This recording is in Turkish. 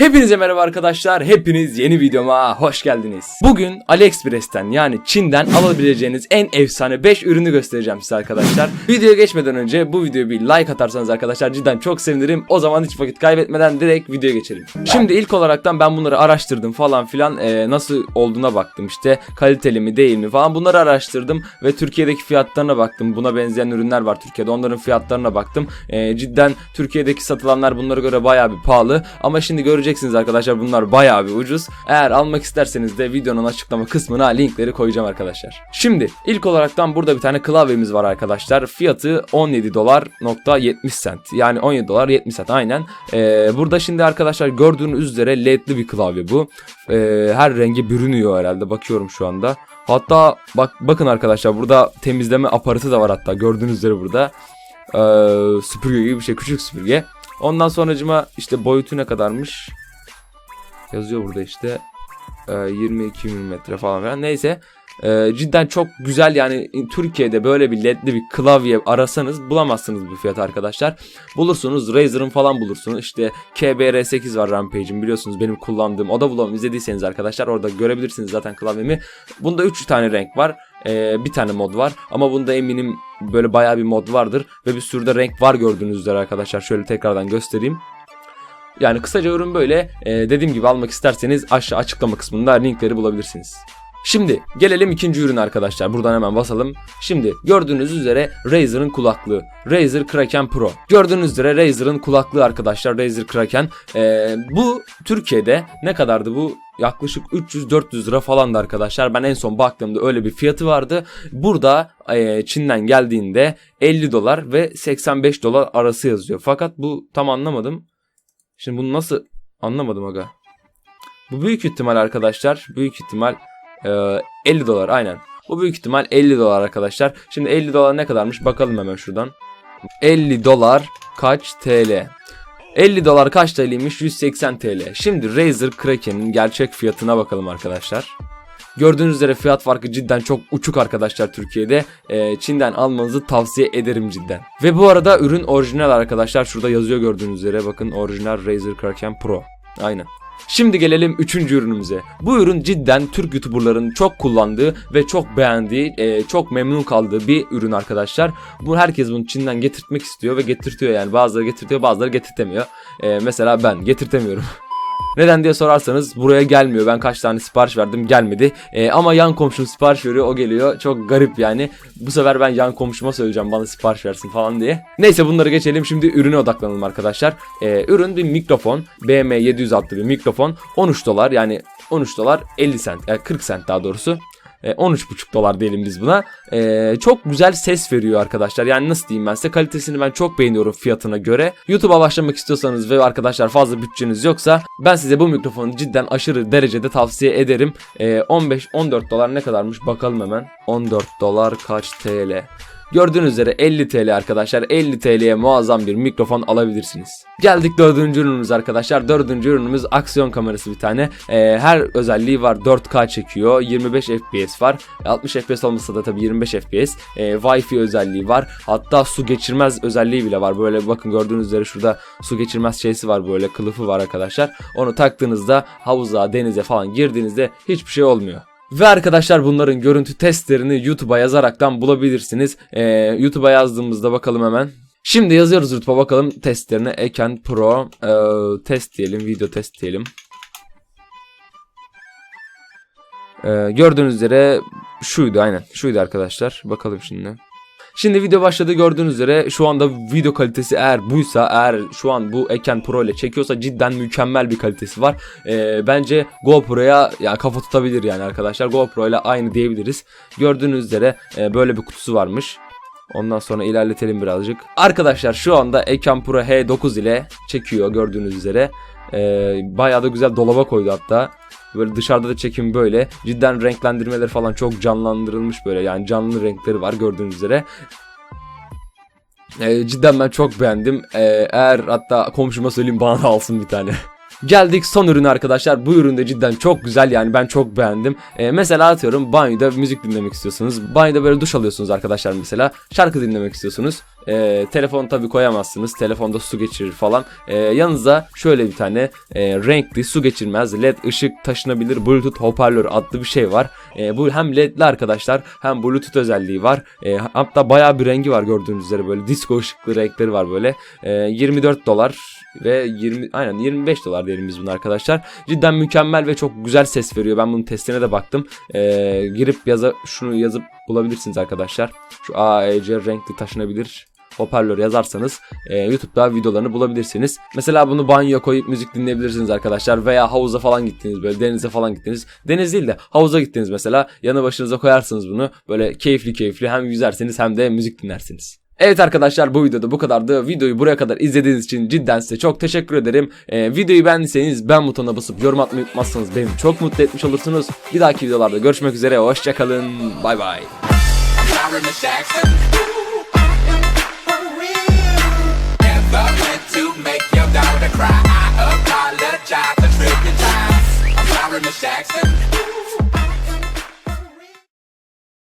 Hepinize merhaba arkadaşlar. Hepiniz yeni videoma hoş geldiniz. Bugün AliExpress'ten yani Çin'den alabileceğiniz en efsane 5 ürünü göstereceğim size arkadaşlar. Videoya geçmeden önce bu videoya bir like atarsanız arkadaşlar cidden çok sevinirim. O zaman hiç vakit kaybetmeden direkt videoya geçelim. Şimdi ilk olaraktan ben bunları araştırdım falan filan Ee, nasıl olduğuna baktım işte kaliteli mi değil mi falan bunları araştırdım ve Türkiye'deki fiyatlarına baktım. Buna benzeyen ürünler var Türkiye'de onların fiyatlarına baktım. Ee, cidden Türkiye'deki satılanlar bunlara göre bayağı bir pahalı ama şimdi göreceksiniz arkadaşlar bunlar bayağı bir ucuz. Eğer almak isterseniz de videonun açıklama kısmına linkleri koyacağım arkadaşlar. Şimdi ilk olaraktan burada bir tane klavyemiz var arkadaşlar. Fiyatı 17 dolar nokta 70 cent. Yani 17 dolar 70 cent aynen. Ee, burada şimdi arkadaşlar gördüğünüz üzere ledli bir klavye bu. Ee, her rengi bürünüyor herhalde bakıyorum şu anda. Hatta bak bakın arkadaşlar burada temizleme aparatı da var hatta gördüğünüz üzere burada. Ee, süpürge gibi bir şey küçük süpürge. Ondan sonracıma işte boyutu ne kadarmış? Yazıyor burada işte. Ee, 22 mm falan filan. Neyse. Ee, cidden çok güzel yani Türkiye'de böyle bir ledli bir klavye arasanız bulamazsınız bu fiyat arkadaşlar. Bulursunuz Razer'ın falan bulursunuz. İşte KBR8 var Rampage'in biliyorsunuz benim kullandığım. O da bulalım izlediyseniz arkadaşlar orada görebilirsiniz zaten klavyemi. Bunda 3 tane renk var. Ee, bir tane mod var ama bunda eminim böyle bayağı bir mod vardır ve bir sürü de renk var gördüğünüz üzere arkadaşlar. Şöyle tekrardan göstereyim. Yani kısaca ürün böyle. Ee, dediğim gibi almak isterseniz aşağı açıklama kısmında linkleri bulabilirsiniz. Şimdi gelelim ikinci ürün arkadaşlar. Buradan hemen basalım. Şimdi gördüğünüz üzere Razer'ın kulaklığı. Razer Kraken Pro. Gördüğünüz üzere Razer'ın kulaklığı arkadaşlar. Razer Kraken. Ee, bu Türkiye'de ne kadardı bu? Yaklaşık 300-400 lira falandı arkadaşlar. Ben en son baktığımda öyle bir fiyatı vardı. Burada e, Çin'den geldiğinde 50 dolar ve 85 dolar arası yazıyor. Fakat bu tam anlamadım. Şimdi bunu nasıl anlamadım aga. Bu büyük ihtimal arkadaşlar. Büyük ihtimal ee, 50 dolar aynen. Bu büyük ihtimal 50 dolar arkadaşlar. Şimdi 50 dolar ne kadarmış bakalım hemen şuradan. 50 dolar kaç TL? 50 dolar kaç TL'ymiş? 180 TL. Şimdi Razer Kraken'in gerçek fiyatına bakalım arkadaşlar. Gördüğünüz üzere fiyat farkı cidden çok uçuk arkadaşlar Türkiye'de. Ee, Çin'den almanızı tavsiye ederim cidden. Ve bu arada ürün orijinal arkadaşlar. Şurada yazıyor gördüğünüz üzere. Bakın orijinal Razer Kraken Pro. Aynen. Şimdi gelelim üçüncü ürünümüze. Bu ürün cidden Türk YouTuber'ların çok kullandığı ve çok beğendiği, e, çok memnun kaldığı bir ürün arkadaşlar. Bu herkes bunu Çin'den getirtmek istiyor ve getirtiyor yani. Bazıları getirtiyor, bazıları getirtemiyor. E, mesela ben getirtemiyorum. Neden diye sorarsanız buraya gelmiyor. Ben kaç tane sipariş verdim gelmedi. Ee, ama yan komşum sipariş veriyor o geliyor. Çok garip yani. Bu sefer ben yan komşuma söyleyeceğim bana sipariş versin falan diye. Neyse bunları geçelim. Şimdi ürüne odaklanalım arkadaşlar. Ee, ürün bir mikrofon. BM700 adlı bir mikrofon. 13 dolar yani 13 dolar 50 cent. Yani 40 cent daha doğrusu. 13,5 dolar diyelim biz buna. Ee, çok güzel ses veriyor arkadaşlar. Yani nasıl diyeyim ben size kalitesini ben çok beğeniyorum fiyatına göre. YouTube'a başlamak istiyorsanız ve arkadaşlar fazla bütçeniz yoksa ben size bu mikrofonu cidden aşırı derecede tavsiye ederim. Ee, 15-14 dolar ne kadarmış bakalım hemen. 14 dolar kaç TL? Gördüğünüz üzere 50 TL arkadaşlar. 50 TL'ye muazzam bir mikrofon alabilirsiniz. Geldik dördüncü ürünümüz arkadaşlar. Dördüncü ürünümüz aksiyon kamerası bir tane. Ee, her özelliği var. 4K çekiyor. 25 FPS var. 60 FPS olmasa da tabii 25 FPS. Ee, Wi-Fi özelliği var. Hatta su geçirmez özelliği bile var. Böyle bakın gördüğünüz üzere şurada su geçirmez şeysi var. Böyle kılıfı var arkadaşlar. Onu taktığınızda havuza, denize falan girdiğinizde hiçbir şey olmuyor. Ve arkadaşlar bunların görüntü testlerini YouTube'a yazaraktan bulabilirsiniz. Ee, YouTube'a yazdığımızda bakalım hemen. Şimdi yazıyoruz YouTube'a bakalım testlerine. Eken Pro e, test diyelim, video test diyelim. Ee, gördüğünüz üzere şuydu aynen. Şuydu arkadaşlar. Bakalım şimdi. Şimdi video başladı gördüğünüz üzere şu anda video kalitesi eğer buysa eğer şu an bu Eken Pro ile çekiyorsa cidden mükemmel bir kalitesi var. Ee, bence GoPro'ya ya kafa tutabilir yani arkadaşlar. GoPro ile aynı diyebiliriz. Gördüğünüz üzere e, böyle bir kutusu varmış. Ondan sonra ilerletelim birazcık. Arkadaşlar şu anda Eken Pro H9 ile çekiyor gördüğünüz üzere. Ee, bayağı da güzel dolaba koydu hatta. Böyle dışarıda da çekim böyle. Cidden renklendirmeleri falan çok canlandırılmış böyle. Yani canlı renkleri var gördüğünüz üzere. Ee, cidden ben çok beğendim. Ee, eğer hatta komşuma söyleyeyim bana da alsın bir tane. Geldik son ürüne arkadaşlar. Bu ürün de cidden çok güzel yani ben çok beğendim. Ee, mesela atıyorum banyoda müzik dinlemek istiyorsunuz. Banyoda böyle duş alıyorsunuz arkadaşlar mesela. Şarkı dinlemek istiyorsunuz. E, telefon tabi koyamazsınız. Telefonda su geçirir falan. E, yanınıza şöyle bir tane e, renkli su geçirmez led ışık taşınabilir bluetooth hoparlör adlı bir şey var. E, bu hem ledli arkadaşlar hem bluetooth özelliği var. E, hatta bayağı bir rengi var gördüğünüz üzere böyle disco ışıklı renkleri var böyle. E, 24 dolar ve 20 aynen 25 dolar diyelim biz bunu arkadaşlar. Cidden mükemmel ve çok güzel ses veriyor. Ben bunun testine de baktım. Ee, girip yaza şunu yazıp bulabilirsiniz arkadaşlar. Şu AEC renkli taşınabilir hoparlör yazarsanız e, YouTube'da videolarını bulabilirsiniz. Mesela bunu banyoya koyup müzik dinleyebilirsiniz arkadaşlar veya havuza falan gittiniz böyle denize falan gittiniz. Deniz değil de havuza gittiniz mesela yanı başınıza koyarsınız bunu böyle keyifli keyifli hem yüzersiniz hem de müzik dinlersiniz. Evet arkadaşlar bu videoda bu kadardı. Videoyu buraya kadar izlediğiniz için cidden size çok teşekkür ederim. Ee, videoyu beğendiyseniz beğen butonuna basıp yorum atmayı unutmazsanız beni çok mutlu etmiş olursunuz. Bir dahaki videolarda görüşmek üzere. Hoşçakalın. Bay bay.